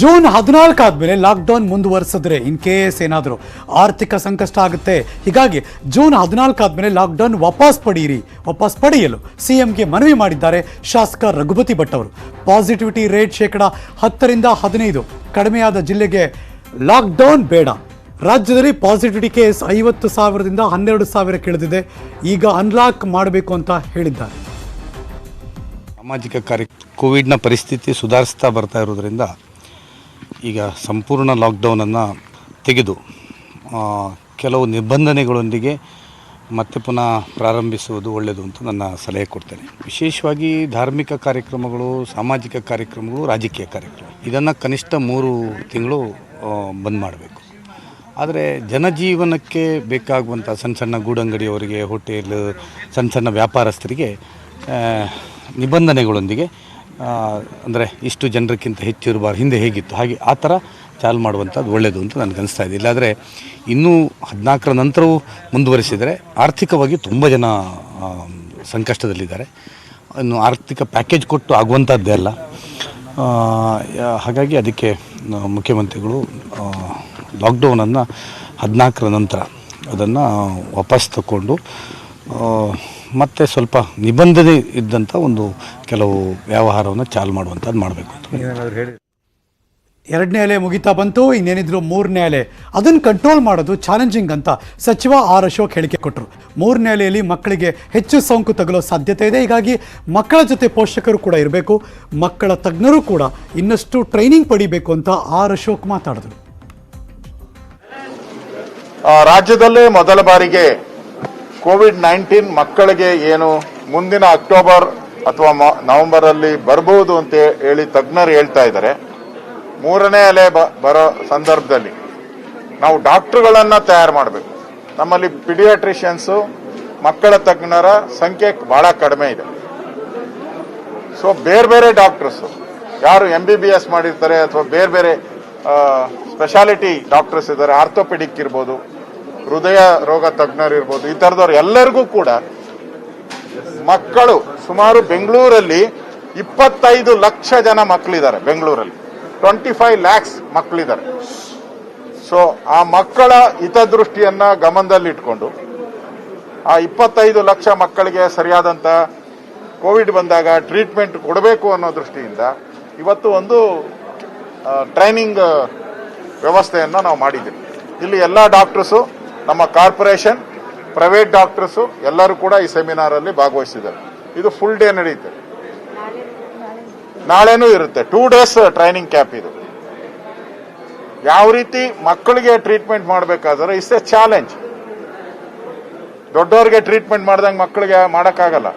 June ಹದಿನಾಲ್ಕು ಆದಮೇಲೆ lockdown ಮುಂದುವರಿಸಿದ್ರೆ in case ಏನಾದರೂ ಆರ್ಥಿಕ ಸಂಕಷ್ಟ ಆಗುತ್ತೆ. ಹೀಗಾಗಿ ಜೂನ್ ಹದಿನಾಲ್ಕು ಆದಮೇಲೆ ಲಾಕ್ಡೌನ್ ವಾಪಸ್ ಪಡೆಯಿರಿ ವಾಪಸ್ ಪಡೆಯಲು ಸಿಎಂಗೆ ಮನವಿ ಮಾಡಿದ್ದಾರೆ ಶಾಸಕ ರಘುಪತಿ ಭಟ್ ಅವರು. ಪಾಸಿಟಿವಿಟಿ ರೇಟ್ ಶೇಕಡ ಹತ್ತರಿಂದ ಹದಿನೈದು. ಕಡಿಮೆಯಾದ ಜಿಲ್ಲೆಗೆ ಲಾಕ್ಡೌನ್ ಬೇಡ. ರಾಜ್ಯದಲ್ಲಿ ಪಾಸಿಟಿವಿಟಿ ಕೇಸ್ ಐವತ್ತು ಸಾವಿರದಿಂದ ಹನ್ನೆರಡು ಸಾವಿರ ಇಳಿದಿದೆ ಈಗ ಅನ್ಲಾಕ್ ಮಾಡಬೇಕು ಅಂತ ಹೇಳಿದ್ದಾರೆ. ಸಾಮಾಜಿಕ ಕಾರ್ಯ ಕೋವಿಡ್ನ ಪರಿಸ್ಥಿತಿ ಸುಧಾರಿಸ್ತಾ ಬರ್ತಾ ಇರೋದ್ರಿಂದ ಈಗ ಸಂಪೂರ್ಣ ಲಾಕ್ಡೌನನ್ನು ತೆಗೆದು ಕೆಲವು ನಿಬಂಧನೆಗಳೊಂದಿಗೆ ಮತ್ತೆ ಪುನಃ ಪ್ರಾರಂಭಿಸುವುದು ಒಳ್ಳೆಯದು ಅಂತ ನನ್ನ ಸಲಹೆ ಕೊಡ್ತೇನೆ. ವಿಶೇಷವಾಗಿ ಧಾರ್ಮಿಕ ಕಾರ್ಯಕ್ರಮಗಳು, ಸಾಮಾಜಿಕ ಕಾರ್ಯಕ್ರಮಗಳು, ರಾಜಕೀಯ ಕಾರ್ಯಕ್ರಮ, ಇದನ್ನು ಕನಿಷ್ಠ ಮೂರು ತಿಂಗಳು ಬಂದ್ ಮಾಡಬೇಕು. ಆದರೆ ಜನಜೀವನಕ್ಕೆ ಬೇಕಾಗುವಂಥ ಸಣ್ಣ ಸಣ್ಣ ಗೂಡಂಗಡಿಯವರಿಗೆ, ಹೋಟೆಲ್, ಸಣ್ಣ ಸಣ್ಣ ವ್ಯಾಪಾರಸ್ಥರಿಗೆ ನಿಬಂಧನೆಗಳೊಂದಿಗೆ ಅಂದರೆ ಇಷ್ಟು ಜನರಕ್ಕಿಂತ ಹೆಚ್ಚು ಇರಬಾರ್ದು ಹಿಂದೆ ಹೇಗಿತ್ತು? ಹಾಗೆ ಆ ಥರ ಚಾಲು ಮಾಡುವಂಥದ್ದು ಒಳ್ಳೆಯದು ಅಂತ ನನಗೆ ಅನಿಸ್ತಾ ಇದೆ. ಇಲ್ಲಾದರೆ ಇನ್ನೂ ಹದಿನಾಲ್ಕರ ನಂತರವೂ ಮುಂದುವರಿಸಿದರೆ ಆರ್ಥಿಕವಾಗಿ ತುಂಬ ಜನ ಸಂಕಷ್ಟದಲ್ಲಿದ್ದಾರೆ. ಇನ್ನು ಆರ್ಥಿಕ ಪ್ಯಾಕೇಜ್ ಕೊಟ್ಟು ಆಗುವಂಥದ್ದೇ ಅಲ್ಲ. ಹಾಗಾಗಿ ಅದಕ್ಕೆ ಮುಖ್ಯಮಂತ್ರಿಗಳು ಲಾಕ್ಡೌನನ್ನು ಹದಿನಾಲ್ಕರ ನಂತರ ಅದನ್ನು ವಾಪಸ್ ತಗೊಂಡು ಮತ್ತೆ ಸ್ವಲ್ಪ ನಿಬಂಧನೆ ಇದ್ದಂಥ ಒಂದು ಕೆಲವು ವ್ಯವಹಾರವನ್ನು ಚಾಲು ಮಾಡುವಂಥದ್ದು ಮಾಡಬೇಕು ಅಂತ. ಎರಡನೇ ಅಲೆ ಮುಗಿತಾ ಬಂತು ಇನ್ನೇನಿದ್ರು ಮೂರನೇ ಅಲೆ. ಅದನ್ನು ಕಂಟ್ರೋಲ್ ಮಾಡೋದು ಚಾಲೆಂಜಿಂಗ್ ಅಂತ ಸಚಿವ ಆರ್ ಅಶೋಕ್ ಹೇಳಿಕೆ ಕೊಟ್ಟರು ಮೂರನೇ ಅಲೆಯಲ್ಲಿ ಮಕ್ಕಳಿಗೆ ಹೆಚ್ಚು ಸೋಂಕು ತಗಲೋ ಸಾಧ್ಯತೆ ಇದೆ. ಹೀಗಾಗಿ ಮಕ್ಕಳ ಜೊತೆ ಪೋಷಕರು ಕೂಡ ಇರಬೇಕು ಮಕ್ಕಳ ತಜ್ಞರು ಕೂಡ ಇನ್ನಷ್ಟು ಟ್ರೈನಿಂಗ್ ಪಡಿಬೇಕು ಅಂತ ಆರ್ ಅಶೋಕ್ ಮಾತಾಡಿದರು. ಆ, ರಾಜ್ಯದಲ್ಲೇ ಮೊದಲ ಬಾರಿಗೆ ಕೋವಿಡ್ ನೈನ್ಟೀನ್ ಮಕ್ಕಳಿಗೆ ಏನು ಮುಂದಿನ ಅಕ್ಟೋಬರ್ ಅಥವಾ ನವೆಂಬರ್ ಅಲ್ಲಿ ಬರಬಹುದು ಅಂತ ಹೇಳಿ ತಜ್ಞರು ಹೇಳ್ತಾ ಇದ್ದಾರೆ. ಮೂರನೇ ಅಲೆ ಬರೋ ಸಂದರ್ಭದಲ್ಲಿ ನಾವು ಡಾಕ್ಟರ್ಗಳನ್ನ ತಯಾರು ಮಾಡಬೇಕು. ನಮ್ಮಲ್ಲಿ ಪಿಡಿಯಾಟ್ರಿಷಿಯನ್ಸು ಮಕ್ಕಳ ತಜ್ಞರ ಸಂಖ್ಯೆ ಬಹಳ ಕಡಿಮೆ ಇದೆ. ಸೊ ಬೇರೆ ಬೇರೆ ಡಾಕ್ಟರ್ಸ್ ಯಾರು ಎಂ ಬಿ ಬಿ ಎಸ್ ಮಾಡಿರ್ತಾರೆ ಅಥವಾ ಬೇರೆ ಬೇರೆ ಸ್ಪೆಷಾಲಿಟಿ ಡಾಕ್ಟರ್ಸ್ ಇದ್ದಾರೆ ಆರ್ಥೋಪೆಡಿಕ್ ಇರ್ಬೋದು ಹೃದಯ ರೋಗ ತಜ್ಞರು ಇರ್ಬೋದು ಈ ಥರದವ್ರು ಎಲ್ಲರಿಗೂ ಕೂಡ ಮಕ್ಕಳು, ಸುಮಾರು ಬೆಂಗಳೂರಲ್ಲಿ ಇಪ್ಪತ್ತೈದು ಲಕ್ಷ ಜನ ಮಕ್ಕಳಿದ್ದಾರೆ ಬೆಂಗಳೂರಲ್ಲಿ. ಟ್ವೆಂಟಿ ಫೈವ್ ಲ್ಯಾಕ್ಸ್ ಮಕ್ಕಳಿದ್ದಾರೆ ಸೊ ಆ ಮಕ್ಕಳ ಹಿತದೃಷ್ಟಿಯನ್ನ ಗಮನದಲ್ಲಿಟ್ಕೊಂಡು, ಆ ಇಪ್ಪತ್ತೈದು ಲಕ್ಷ ಮಕ್ಕಳಿಗೆ ಸರಿಯಾದಂಥ ಕೋವಿಡ್ ಬಂದಾಗ ಟ್ರೀಟ್ಮೆಂಟ್ ಕೊಡಬೇಕು ಅನ್ನೋ ದೃಷ್ಟಿಯಿಂದ ಇವತ್ತು ಒಂದು ಟ್ರೈನಿಂಗ್ ವ್ಯವಸ್ಥೆಯನ್ನು ನಾವು ಮಾಡಿದ್ದೀವಿ. ಇಲ್ಲಿ ಎಲ್ಲ ಡಾಕ್ಟರ್ಸು ನಮ್ಮ ಕಾರ್ಪೊರೇಷನ್, ಪ್ರೈವೇಟ್ ಡಾಕ್ಟರ್ಸು ಎಲ್ಲರೂ ಕೂಡ ಈ ಸೆಮಿನಾರಲ್ಲಿ ಭಾಗವಹಿಸಿದ್ದಾರೆ. ಇದು ಫುಲ್ ಡೇ ನಡೆಯುತ್ತೆ. ನಾಳೆನೂ ಇರುತ್ತೆ. ಟೂ ಡೇಸ್ ಟ್ರೈನಿಂಗ್ ಕ್ಯಾಪ್ ಇದು. ಯಾವ ರೀತಿ ಮಕ್ಕಳಿಗೆ ಟ್ರೀಟ್ಮೆಂಟ್ ಮಾಡಬೇಕಾದ್ರೆ ಇಸ್ ಎ ಚಾಲೆಂಜ್ ದೊಡ್ಡವರಿಗೆ ಟ್ರೀಟ್ಮೆಂಟ್ ಮಾಡ್ದಂಗೆ ಮಕ್ಕಳಿಗೆ ಮಾಡೋಕ್ಕಾಗಲ್ಲ.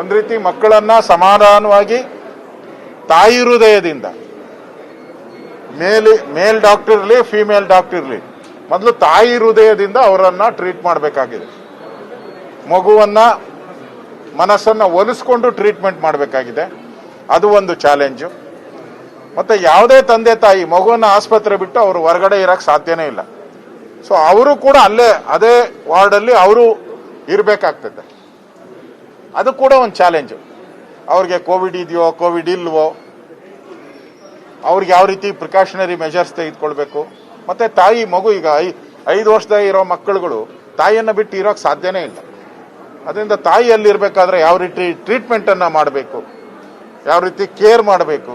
ಒಂದು ರೀತಿ ಮಕ್ಕಳನ್ನ ಸಮಾಧಾನವಾಗಿ ತಾಯಿ ಹೃದಯದಿಂದ, ಮೇಲ್ ಮೇಲ್ ಡಾಕ್ಟರ್ ಇರಲಿ ಫೀಮೇಲ್ ಡಾಕ್ಟರ್ ಇರಲಿ ಮೊದಲು ತಾಯಿ ಹೃದಯದಿಂದ ಅವರನ್ನ ಟ್ರೀಟ್ ಮಾಡಬೇಕಾಗಿದೆ. ಮಗುವನ್ನ ಮನಸ್ಸನ್ನ ಒಲಿಸ್ಕೊಂಡು ಟ್ರೀಟ್ಮೆಂಟ್ ಮಾಡಬೇಕಾಗಿದೆ. ಅದು ಒಂದು ಚಾಲೆಂಜು ಮತ್ತೆ ಯಾವುದೇ ತಂದೆ ತಾಯಿ ಮಗುವನ್ನ ಆಸ್ಪತ್ರೆ ಬಿಟ್ಟು ಅವರು ಹೊರಗಡೆ ಇರಕ್ಕೆ ಸಾಧ್ಯನೇ ಇಲ್ಲ. ಸೊ ಅವರು ಕೂಡ ಅಲ್ಲೇ, ಅದೇ ವಾರ್ಡಲ್ಲಿ ಅವರು ಇರಬೇಕಾಗ್ತದೆ. ಅದು ಕೂಡ ಒಂದು ಚಾಲೆಂಜು ಅವ್ರಿಗೆ ಕೋವಿಡ್ ಇದೆಯೋ ಕೋವಿಡ್ ಇಲ್ವೋ, ಅವ್ರಿಗೆ ಯಾವ ರೀತಿ ಪ್ರಿಕಾಷನರಿ ಮೆಜರ್ಸ್ ತೆಗೆದುಕೊಳ್ಬೇಕು? ಮತ್ತೆ ತಾಯಿ ಮಗು ಈಗ ಐ ಐದು ವರ್ಷದ ಇರೋ ಮಕ್ಕಳುಗಳು ತಾಯಿಯನ್ನು ಬಿಟ್ಟು ಇರೋಕ್ಕೆ ಸಾಧ್ಯನೇ ಇಲ್ಲ. ಅದರಿಂದ ತಾಯಿಯಲ್ಲಿರಬೇಕಾದ್ರೆ ಯಾವ ರೀತಿ ಟ್ರೀಟ್ಮೆಂಟನ್ನು ಮಾಡಬೇಕು, ಯಾವ ರೀತಿ ಕೇರ್ ಮಾಡಬೇಕು,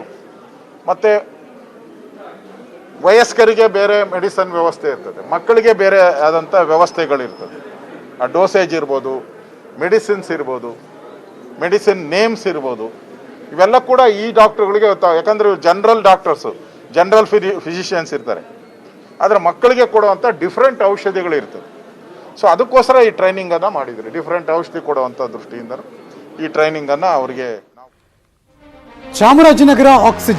ಮತ್ತೆ ವಯಸ್ಕರಿಗೆ ಬೇರೆ ಮೆಡಿಸನ್ ವ್ಯವಸ್ಥೆ ಇರ್ತದೆ, ಮಕ್ಕಳಿಗೆ ಬೇರೆ ಆದಂಥ ವ್ಯವಸ್ಥೆಗಳಿರ್ತದೆ. ಆ ಡೋಸೇಜ್ ಇರ್ಬೋದು ಮೆಡಿಸಿನ್ಸ್ ಇರ್ಬೋದು ಮೆಡಿಸಿನ್ ನೇಮ್ಸ್ ಇರ್ಬೋದು, ಇವೆಲ್ಲ ಕೂಡ ಈ ಡಾಕ್ಟ್ರುಗಳಿಗೆ ಗೊತ್ತಾಗ ಯಾಕಂದ್ರೆ ಜನರಲ್ ಡಾಕ್ಟರ್ಸು ಜನರಲ್ ಫಿಸಿ ಫಿಸಿಷಿಯನ್ಸ್ ಇರ್ತಾರೆ. ಆದರೆ ಮಕ್ಕಳಿಗೆ ಕೊಡುವಂಥ ಡಿಫ್ರೆಂಟ್ ಔಷಧಿಗಳು ಇರ್ತದೆ. ಸೊ ಅದಕ್ಕೋಸ್ಕರ ಈ ಟ್ರೈನಿಂಗನ್ನು ಮಾಡಿದ್ರು. ಡಿಫ್ರೆಂಟ್ ಔಷಧಿ ಕೊಡುವಂಥ ದೃಷ್ಟಿಯಿಂದ ಈ ಟ್ರೈನಿಂಗನ್ನು ಅವರಿಗೆ ಚಾಮರಾಜನಗರ ಆಕ್ಸಿಜನ್